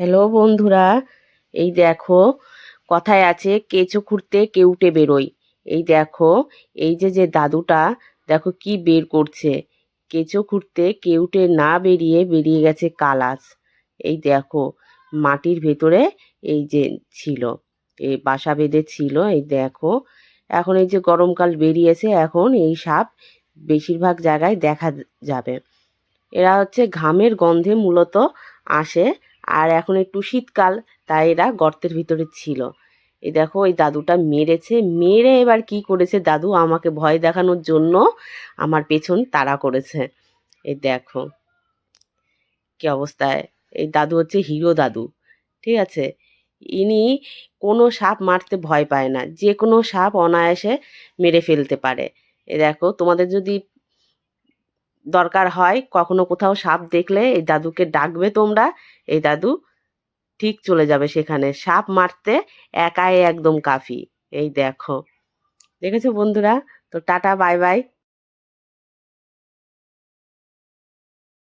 Hello বন্ধুরা। এই দেখো, কথায় আছে, কেঁচো খুঁড়তে কেউটে বেরোয়। এই দেখো, এই যে যে দাদুটা, দেখো কি বের করছে। কেঁচো খুঁড়তে কেউটে না বেরিয়ে বেরিয়ে গেছে কালাস। এই দেখো, মাটির ভেতরে এই যে ছিল, এই বাসা বেঁধে ছিল, এই দেখো। এখন এই যে গরমকাল বেরিয়েছে, এখন এই সাপ বেশিরভাগ জায়গায় দেখা যাবে। এরা হচ্ছে ঘামের গন্ধে মূলত আসে আর এখন একটু শীতকাল, তাই এরা গর্তের ভিতরে ছিল। এই দেখো ওই দাদুটা মেরেছে। মেরে এবার কি করেছে দাদু? আমাকে ভয় দেখানোর জন্য আমার পেছন তাড়া করেছে। এই দেখো, কি অবস্থায়। এই দাদু হচ্ছে হিরো দাদু, ঠিক আছে? ইনি কোনো সাপ মারতে ভয় পায় না। যে কোনো সাপ অনায়াসে মেরে ফেলতে পারে। এ দেখো, তোমাদের যদি দরকার হয়, কখনো কোথাও সাপ দেখলে এই দাদুকে ডাকবে তোমরা। এই দাদু ঠিক চলে যাবে সেখানে। সাপ মারতে একাই একদম কাফি। এই দেখো। দেখেছ বন্ধুরা? তো টাটা, বাই বাই।